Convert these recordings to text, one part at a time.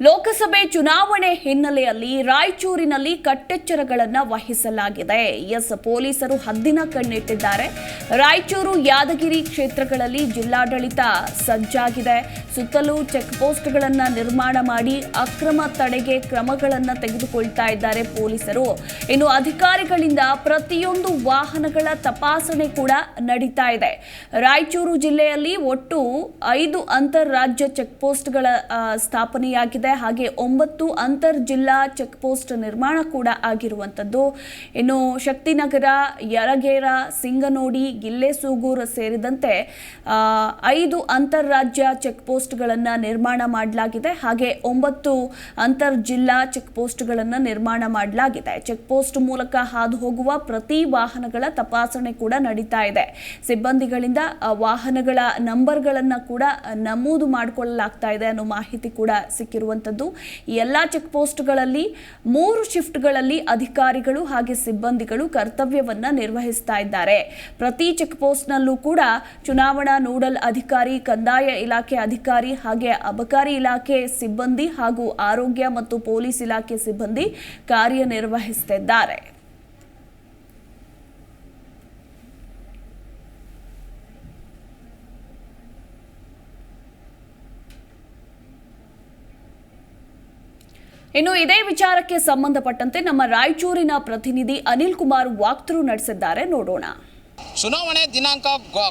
ಲೋಕಸಭೆ ಚುನಾವಣೆ ಹಿನ್ನೆಲೆಯಲ್ಲಿ ರಾಯಚೂರಿನಲ್ಲಿ ಕಟ್ಟೆಚ್ಚರಗಳನ್ನು ವಹಿಸಲಾಗಿದೆ. ಎಸ್ ಪೊಲೀಸರು ಹದ್ದಿನ ಕಣ್ಣಿಟ್ಟಿದ್ದಾರೆ. ರಾಯಚೂರು ಯಾದಗಿರಿ ಕ್ಷೇತ್ರಗಳಲ್ಲಿ ಜಿಲ್ಲಾಡಳಿತ ಸಜ್ಜಾಗಿದೆ. ಸುತ್ತಲೂ ಚೆಕ್ ಪೋಸ್ಟ್ಗಳನ್ನು ನಿರ್ಮಾಣ ಮಾಡಿ ಅಕ್ರಮ ತಡೆಗೆ ಕ್ರಮಗಳನ್ನು ತೆಗೆದುಕೊಳ್ತಾ ಇದ್ದಾರೆ ಪೊಲೀಸರು. ಇನ್ನು ಅಧಿಕಾರಿಗಳಿಂದ ಪ್ರತಿಯೊಂದು ವಾಹನಗಳ ತಪಾಸಣೆ ಕೂಡ ನಡೀತಾ ಇದೆ. ರಾಯಚೂರು ಜಿಲ್ಲೆಯಲ್ಲಿ ಒಟ್ಟು ಐದು ಅಂತಾರಾಜ್ಯ ಚೆಕ್ ಪೋಸ್ಟ್ಗಳ ಆ, ಹಾಗೆ ಒಂಬತ್ತು ಅಂತರ್ ಜಿಲ್ಲಾ ಚೆಕ್ ಪೋಸ್ಟ್ ನಿರ್ಮಾಣ ಕೂಡ ಆಗಿರುವಂಥದ್ದು ಇನ್ನು ಶಕ್ತಿನಗರ, ಯರಗೇರ, ಸಿಂಗನೋಡಿ, ಗಿಲ್ಲೆಸೂಗೂರು ಸೇರಿದಂತೆ ಐದು ಅಂತಾರಾಜ್ಯ ಚೆಕ್ ಪೋಸ್ಟ್ಗಳನ್ನು ನಿರ್ಮಾಣ ಮಾಡಲಾಗಿದೆ. ಹಾಗೆ ಒಂಬತ್ತು ಅಂತರ್ ಜಿಲ್ಲಾ ಚೆಕ್ ಪೋಸ್ಟ್ಗಳನ್ನು ನಿರ್ಮಾಣ ಮಾಡಲಾಗಿದೆ. ಚೆಕ್ ಪೋಸ್ಟ್ ಮೂಲಕ ಹಾದು ಹೋಗುವ ಪ್ರತಿ ವಾಹನಗಳ ತಪಾಸಣೆ ಕೂಡ ನಡೀತಾ ಇದೆ. ಸಿಬ್ಬಂದಿಗಳಿಂದ ವಾಹನಗಳ ವಾಹನಗಳ ನಂಬರ್ಗಳನ್ನು ಕೂಡ ನಮೂದು ಮಾಡಿಕೊಳ್ಳಲಾಗ್ತಾ ಇದೆ ಅನ್ನೋ ಮಾಹಿತಿ ಕೂಡ ಸಿಕ್ಕಿರುವಂಥದ್ದು ಈ ಎಲ್ಲ ಚೆಕ್ ಪೋಸ್ಟ್ಗಳಲ್ಲಿ ಮೂರು ಶಿಫ್ಟ್ಗಳಲ್ಲಿ ಅಧಿಕಾರಿಗಳು ಹಾಗೆ ಸಿಬ್ಬಂದಿಗಳು ಕರ್ತವ್ಯವನ್ನು ನಿರ್ವಹಿಸ್ತಾ ಇದ್ದಾರೆ. ಪ್ರತಿ ಚೆಕ್ ಪೋಸ್ಟ್ನಲ್ಲೂ ಕೂಡ ಚುನಾವಣಾ ನೋಡಲ್ ಅಧಿಕಾರಿ, ಕಂದಾಯ ಇಲಾಖೆ ಅಧಿಕಾರಿ ಹಾಗೆ ಅಬಕಾರಿ ಇಲಾಖೆ ಸಿಬ್ಬಂದಿ ಹಾಗೂ ಆರೋಗ್ಯ ಮತ್ತು ಪೊಲೀಸ್ ಇಲಾಖೆ ಸಿಬ್ಬಂದಿ ಕಾರ್ಯನಿರ್ವಹಿಸುತ್ತಿದ್ದಾರೆ ಇನ್ನು ಇದೇ ವಿಚಾರಕ್ಕೆ ಸಂಬಂಧಪಟ್ಟಂತೆ ನಮ್ಮ ರಾಯಚೂರಿನ ಪ್ರತಿನಿಧಿ ಅನಿಲ್ ಕುಮಾರ್ ವಾಕ್ಥ್ರೂ ನಡೆಸಿದ್ದಾರೆ. ನೋಡೋಣ. ಚುನಾವಣೆ ದಿನಾಂಕ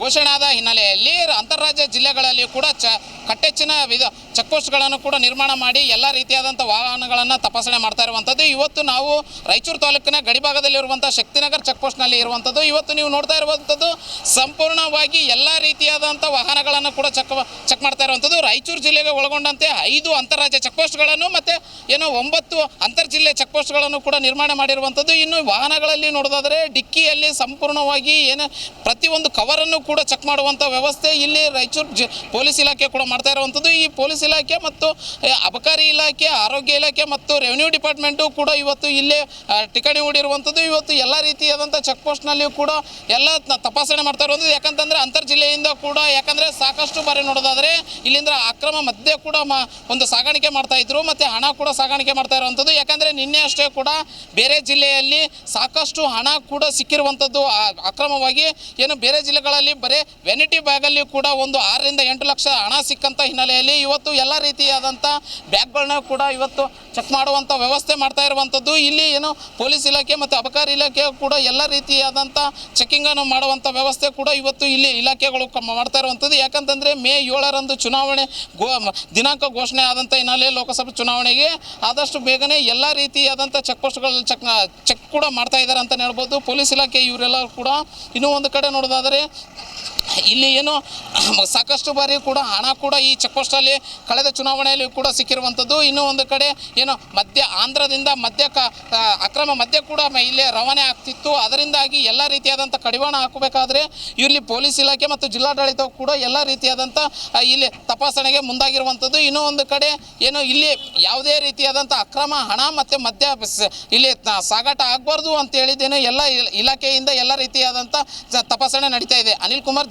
ಘೋಷಣೆ ಆದ ಹಿನ್ನೆಲೆಯಲ್ಲಿ ಅಂತಾರಾಜ್ಯ ಜಿಲ್ಲೆಗಳಲ್ಲಿ ಕೂಡ ಚ ಕಟ್ಟೆಚ್ಚಿನ ವಿಧ ಚೆಕ್ಪೋಸ್ಟ್ಗಳನ್ನು ಕೂಡ ನಿರ್ಮಾಣ ಮಾಡಿ ಎಲ್ಲ ರೀತಿಯಾದಂಥ ವಾಹನಗಳನ್ನು ತಪಾಸಣೆ ಮಾಡ್ತಾ ಇರುವಂಥದ್ದು. ಇವತ್ತು ನಾವು ರಾಯಚೂರು ತಾಲೂಕಿನ ಗಡಿಭಾಗದಲ್ಲಿರುವಂಥ ಶಕ್ತಿನಗರ್ ಚೆಕ್ ಪೋಸ್ಟ್ನಲ್ಲಿ ಇರುವಂಥದ್ದು. ಇವತ್ತು ನೀವು ನೋಡ್ತಾ ಇರುವಂಥದ್ದು ಸಂಪೂರ್ಣವಾಗಿ ಎಲ್ಲ ರೀತಿಯಾದಂಥ ವಾಹನಗಳನ್ನು ಕೂಡ ಚೆಕ್ ಚೆಕ್ ಮಾಡ್ತಾ ಇರುವಂಥದ್ದು. ರಾಯಚೂರು ಜಿಲ್ಲೆಗೆ ಒಳಗೊಂಡಂತೆ ಐದು ಅಂತಾರಾಜ್ಯ ಚೆಕ್ ಪೋಸ್ಟ್ಗಳನ್ನು ಮತ್ತು ಏನೋ ಒಂಬತ್ತು ಅಂತರ್ ಜಿಲ್ಲೆ ಚೆಕ್ ಪೋಸ್ಟ್ಗಳನ್ನು ಕೂಡ ನಿರ್ಮಾಣ ಮಾಡಿರುವಂಥದ್ದು. ಇನ್ನು ವಾಹನಗಳಲ್ಲಿ ನೋಡೋದಾದರೆ ಡಿಕ್ಕಿಯಲ್ಲಿ ಸಂಪೂರ್ಣವಾಗಿ ಏನು ಪ್ರತಿಯೊಂದು ಕವರನ್ನು ಕೂಡ ಚೆಕ್ ಮಾಡುವಂಥ ವ್ಯವಸ್ಥೆ ಇಲ್ಲಿ ರಾಯಚೂರು ಜಿ, ಪೊಲೀಸ್ ಇಲಾಖೆ ಕೂಡ ಮಾಡ್ತಾ ಇರುವಂಥದ್ದು. ಈ ಪೊಲೀಸ್ ಇಲಾಖೆ ಮತ್ತು ಅಬಕಾರಿ ಇಲಾಖೆ, ಆರೋಗ್ಯ ಇಲಾಖೆ ಮತ್ತು ರೆವಿನ್ಯೂ ಡಿಪಾರ್ಟ್ಮೆಂಟು ಕೂಡ ಇವತ್ತು ಇಲ್ಲೇ ಟಿಕಣಿ ಹೂಡಿರುವಂಥದ್ದು. ಇವತ್ತು ಎಲ್ಲ ರೀತಿಯಾದಂಥ ಚೆಕ್ ಪೋಸ್ಟ್ನಲ್ಲಿಯೂ ಕೂಡ ಎಲ್ಲ ತಪಾಸಣೆ ಮಾಡ್ತಾ ಇರುವಂಥದ್ದು. ಯಾಕಂತಂದರೆ ಅಂತರ್ ಜಿಲ್ಲೆಯಿಂದ ಕೂಡ, ಯಾಕಂದರೆ ಸಾಕಷ್ಟು ಬಾರಿ ನೋಡೋದಾದರೆ ಇಲ್ಲಿಂದ ಅಕ್ರಮ ಮಧ್ಯೆ ಕೂಡ ಒಂದು ಸಾಗಾಣಿಕೆ ಮಾಡ್ತಾ ಇದ್ರು ಮತ್ತು ಹಣ ಕೂಡ ಸಾಗಾಣಿಕೆ ಮಾಡ್ತಾ ಇರುವಂಥದ್ದು. ಯಾಕಂದರೆ ನಿನ್ನೆ ಅಷ್ಟೇ ಕೂಡ ಬೇರೆ ಜಿಲ್ಲೆಯಲ್ಲಿ ಸಾಕಷ್ಟು ಹಣ ಕೂಡ ಸಿಕ್ಕಿರುವಂಥದ್ದು, ಆ- ಅಕ್ರಮವಾಗಿ ಏನು ಬೇರೆ ಜಿಲ್ಲೆಗಳಲ್ಲಿ ಬರೀ ವೆನಿಟಿ ಬ್ಯಾಗಲ್ಲಿ ಕೂಡ ಒಂದು ಆರರಿಂದ ಎಂಟು ಲಕ್ಷ ಹಣ ಸಿಕ್ಕಂಥ ಹಿನ್ನೆಲೆಯಲ್ಲಿ ಇವತ್ತು ಎಲ್ಲ ರೀತಿಯಾದಂಥ ಬ್ಯಾಗ್ಗಳನ್ನ ಕೂಡ ಇವತ್ತು ಚೆಕ್ ಮಾಡುವಂಥ ವ್ಯವಸ್ಥೆ ಮಾಡ್ತಾ ಇರುವಂಥದ್ದು ಇಲ್ಲಿ ಏನು ಪೊಲೀಸ್ ಇಲಾಖೆ ಮತ್ತು ಅಬಕಾರಿ ಇಲಾಖೆ ಕೂಡ ಎಲ್ಲ ರೀತಿಯಾದಂಥ ಚೆಕಿಂಗನ್ನು ಮಾಡುವಂಥ ವ್ಯವಸ್ಥೆ ಕೂಡ ಇವತ್ತು ಇಲ್ಲಿ ಇಲಾಖೆಗಳು ಮಾಡ್ತಾ ಇರುವಂಥದ್ದು ಯಾಕಂತಂದರೆ ಮೇ ಏಳರಂದು ಚುನಾವಣೆ ಗೋ ದಿನಾಂಕ ಘೋಷಣೆ ಆದಂಥ ಹಿನ್ನೆಲೆ ಲೋಕಸಭೆ ಚುನಾವಣೆಗೆ ಆದಷ್ಟು ಬೇಗನೆ ಎಲ್ಲ ರೀತಿಯಾದಂಥ ಚೆಕ್ ಪೋಸ್ಟ್ಗಳಲ್ಲಿ ಚೆಕ್ ಚೆಕ್ ಕೂಡ ಮಾಡ್ತಾ ಇದ್ದಾರೆ ಅಂತ ಹೇಳ್ಬೋದು. ಪೊಲೀಸ್ ಇಲಾಖೆ ಇವರೆಲ್ಲ ಕೂಡ ಇನ್ನೂ ಒಂದು ಕಡೆ ನೋಡೋದಾದರೆ ಇಲ್ಲಿ ಏನು ಸಾಕಷ್ಟು ಬಾರಿ ಕೂಡ ಹಣ ಕೂಡ ಈ ಚೆಕ್ ಪೋಸ್ಟಲ್ಲಿ ಕಳೆದ ಚುನಾವಣೆಯಲ್ಲಿ ಕೂಡ ಸಿಕ್ಕಿರುವಂಥದ್ದು. ಇನ್ನೂ ಒಂದು ಕಡೆ ಏನು ಮಧ್ಯ ಆಂಧ್ರದಿಂದ ಮಧ್ಯ ಕ ಅಕ್ರಮ ಮಧ್ಯ ಕೂಡ ಇಲ್ಲಿ ರವಾನೆ ಆಗ್ತಿತ್ತು. ಅದರಿಂದಾಗಿ ಎಲ್ಲ ರೀತಿಯಾದಂಥ ಕಡಿವಾಣ ಹಾಕಬೇಕಾದ್ರೆ ಇಲ್ಲಿ ಪೊಲೀಸ್ ಇಲಾಖೆ ಮತ್ತು ಜಿಲ್ಲಾಡಳಿತ ಕೂಡ ಎಲ್ಲ ರೀತಿಯಾದಂಥ ಇಲ್ಲಿ ತಪಾಸಣೆಗೆ ಮುಂದಾಗಿರುವಂಥದ್ದು. ಇನ್ನೂ ಒಂದು ಕಡೆ ಏನು ಇಲ್ಲಿ ಯಾವುದೇ ರೀತಿಯಾದಂಥ ಅಕ್ರಮ ಹಣ ಮತ್ತು ಮದ್ಯ ಇಲ್ಲಿ ಸಾಗಾಟ ಆಗಬಾರ್ದು ಅಂತ ಹೇಳಿದ್ದೇನೆ. ಎಲ್ಲ ಇಲ್- ಇಲಾಖೆಯಿಂದ ಎಲ್ಲ ರೀತಿಯಾದಂಥ ತಪಾಸಣೆ ನಡೀತಾ ಇದೆ. ಅನಿಲ್ ಕುಮಾರ್